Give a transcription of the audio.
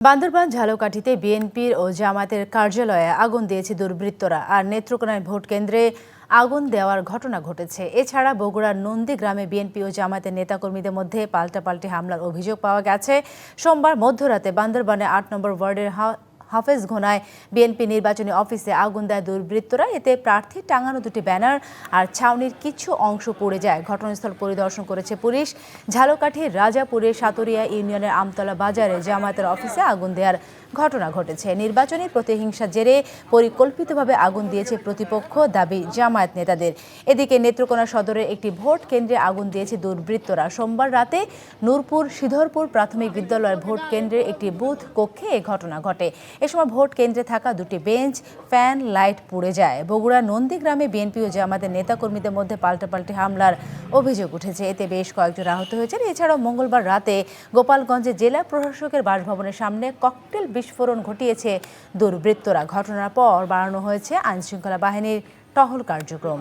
বান্দরবান ঝালকাঠিতে বিএনপির ও জামাতের কার্যালয়ে আগুন দিয়েছে দুর্বৃত্তরা আর নেত্রকোনায় ভোট কেন্দ্রে আগুন দেওয়ার ঘটনা ঘটেছে। এছাড়া বগুড়ার নন্দী গ্রামে বিএনপি ও জামাতের নেতাকর্মীদের মধ্যে পাল্টাপাল্টি হামলার অভিযোগ পাওয়া গেছে। সোমবার মধ্যরাতে বান্দরবানে আট নম্বর ওয়ার্ডের হাফেজ ঘোনায়। বিএনপি নির্বাচনী অফিসে আগুন দেয় দুর্বৃত্তরা। এতে প্রার্থী টাঙানো দুটি ব্যানার আর ছাউনির কিছু অংশ পড়ে যায়। ঘটনাস্থল পরিদর্শন করেছে পুলিশ। ঝালকাঠির রাজাপুরের সাতুরিয়া ইউনিয়নের আমতলা বাজারে জামায়াতের অফিসে আগুন দেওয়ার ঘটনা ঘটেছে। নির্বাচনী প্রতিহিংসার জেরে পরিকল্পিতভাবে আগুন দিয়েছে প্রতিপক্ষ দাবি জামায়াত নেতাদের। এদিকে নেত্রকোনা সদরের একটি ভোট কেন্দ্রে আগুন দিয়েছে দুর্বৃত্তরা। সোমবার রাতে নূরপুর সিধরপুর প্রাথমিক বিদ্যালয়ের ভোট কেন্দ্রের একটি বুথ কক্ষে এ ঘটনা ঘটে। এ সময় ভোট কেন্দ্রে থাকা দুটি বেঞ্চ, ফ্যান, লাইট পুড়ে যায়। বগুড়া নন্দীগ্রামে বিএনপি ও জামাতের নেতাকর্মীদের মধ্যে পাল্টাপাল্টি হামলার অভিযোগ উঠেছে, এতে বেশ কয়েকজন আহত হয়েছেন। এছাড়াও মঙ্গলবার রাতে গোপালগঞ্জে জেলা প্রশাসকের বাসভবনের সামনে ককটেল বিস্ফোরণ ঘটিয়েছে দুর্বৃত্তরা। ঘটনার পর বাড়ানো হয়েছে আইনশৃঙ্খলা বাহিনীর টহল কার্যক্রম।